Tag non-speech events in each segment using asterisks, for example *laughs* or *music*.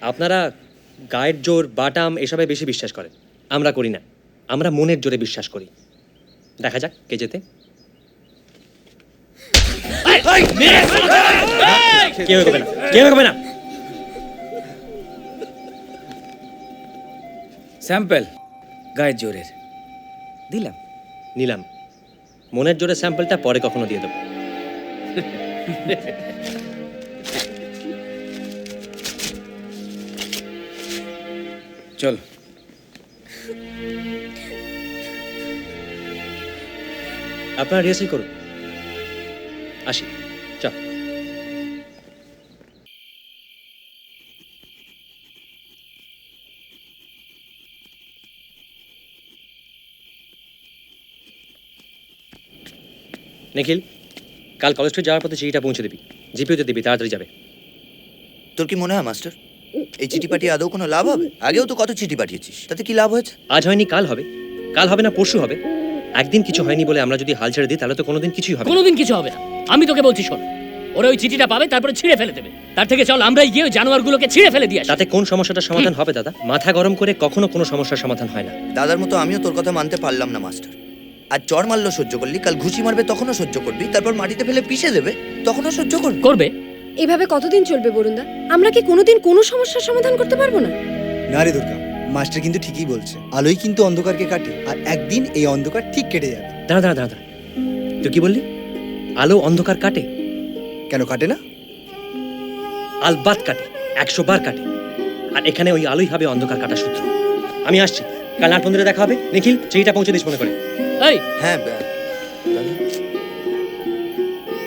আপনারা গায়ের জোর বাটাম এসবে বেশি বিশ্বাস করেন। আমরা করি না। আমরা মনের জোরে বিশ্বাস করি। দেখা যাক কে যেতে কেউ এগোবে না। কেউ এগোবে না। স্যাম্পল গায়ের জোরের। দিলাম। নিলাম। মনের জোরে স্যাম্পলটা পরে কখনো দিয়ে দেবো। *laughs* চল। আপনারা রিহার্সাল করুন। আসি চ নিখিল, কাল কলেজ স্ট্রিট যাওয়ার পথে চিঠিটা পৌঁছে দিবি। জিপিওতে দিবি, তাড়াতাড়ি যাবে। তোর কি মনে হয়, মাস্টার? এই চিঠি পাঠিয়ে আদৌ কোনো লাভ হবে? আগেও তো কত চিঠি পাঠিয়েছিস। তাতে কি লাভ হয়েছে? আজ হয়নি কাল হবে। কাল হবে না পরশু হবে। একদিন কিছু হয়নি বলে আমরা যদি হাল ছেড়ে দিই তাহলে তো কোনোদিন কিছুই হবে কোনোদিন কিছু হবে না। আমি তোকে বলছি শোন। ওরা ওই চিঠিটা পাবে তারপরে ছিঁড়ে ফেলে দেবে। তার থেকে চল আমরাই গিয়ে ওই জানোয়ারগুলোকে ছিঁড়ে ফেলে দিয়ে তাতে কোন সমস্যাটার সমাধান হবে দাদা? মাথা গরম করে কখনো কোনো সমস্যার সমাধান হয় না। দাদার মতো আমিও তোর কথা মানতে পারলাম না মাস্টার। আর চর মারলো সহ্য করলি কাল ঘুষি মারবে তখনও সহ্য করবি তারপর মাটিতে ফেলে পিষে দেবে তখনও সহ্য করবি। করবে? এভাবে কতদিন চলবে বরুণদা? আমরা কি কোনোদিন কোনো সমস্যার সমাধান করতে পারব না? না রে দুর্গা মাস্টার কিন্তু ঠিকই বলছে। আলোই কিন্তু অন্ধকারকে কাটে আর একদিন এই অন্ধকার ঠিক কেটে যাবে। দাঁড়া দাঁড়া দাঁড়া দাঁড়া। তুই কি বললি? আলো অন্ধকার কাটে? কেন কাটে না? আলবাত কাটে একশো বার কাটে। আর এখানে ওই আলোই হবে অন্ধকার কাটা সূত্র। আমি আসছি কাল নাট মন্দিরে দেখা হবে। নিখিল সেইটা পৌঁছে দিস মনে করে। এই! হ্যাঁ ব্যা-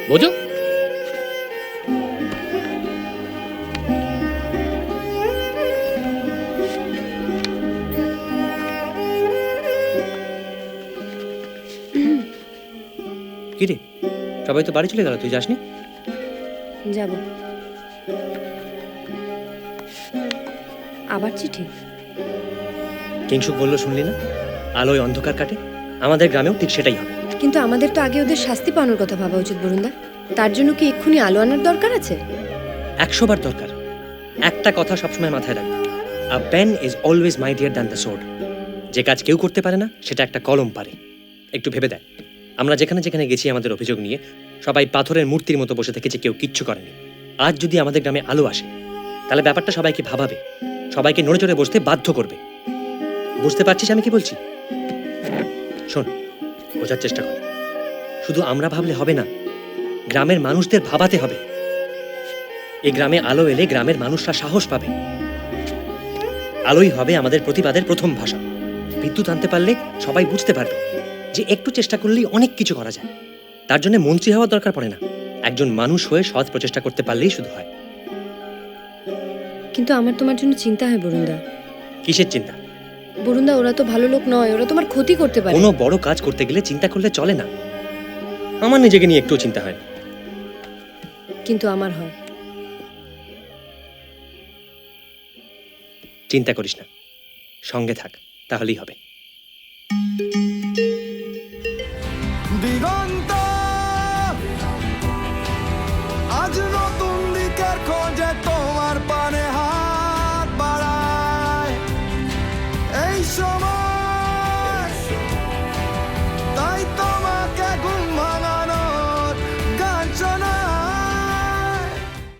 বোঝো? কি রে? সবাই তো বাড়ি চলে গেল তুই যাসনি? যাব। আবার চিঠি? কিংসুক বলল শুনলি না? আলোয় অন্ধকার কাটে। আমাদের গ্রামেও ঠিক সেটাই হবে। কিন্তু আমাদের তো আগে ওদের শাস্তি পাওয়ানোর কথা ভাবা উচিত বরুণদা। তার জন্য কি এক্ষুনি আলো আনার দরকার আছে? একশো বার দরকার। একটা কথা সবসময় মাথায় রাখবে a pen is always mightier than the sword যে কাজ কেউ করতে পারে না সেটা একটা কলম পারে। একটু ভেবে দেয় আমরা যেখানে যেখানে গেছি আমাদের অভিযোগ নিয়ে, সবাই পাথরের মূর্তির মতো বসে থেকেছে, কেউ কিচ্ছু করেনি। আজ যদি আমাদের গ্রামে আলো আসে, তাহলে ব্যাপারটা সবাইকে ভাবাবে, সবাইকে নড়ে চড়ে বসতে বাধ্য করবে। বুঝতে পারছিস আমি কি বলছি? শোন, বোঝার চেষ্টা কর। শুধু আমরা ভাবলে হবে না, গ্রামের মানুষদের ভাবাতে হবে। এই গ্রামে আলো এলে গ্রামের মানুষরা সাহস পাবে। আলোই হবে আমাদের প্রতিবাদের প্রথম ভাষা। বিদ্যুৎ আনতে পারলে সবাই বুঝতে পারবে। যে একটু চেষ্টা করলেই অনেক কিছু করা যায়। তার জন্য মন্ত্রী হওয়ার দরকার পড়ে না। একজন মানুষ হয়ে সৎ প্রচেষ্টা করতে পারলেই শুধু হয়। কিন্তু আমার তোমার জন্য চিন্তা হয় বরুণদা। কিসের চিন্তা? বরুণদা ওরা তো ভালো লোক নয় ওরা তোমার ক্ষতি করতে পারে। কোনো বড় কাজ করতে গেলে চিন্তা করলে চলে না। আমার নিজেকে নিয়ে একটু চিন্তা হয় না। কিন্তু আমার হয়। চিন্তা করিস না। সঙ্গে থাক তাহলেই হবে।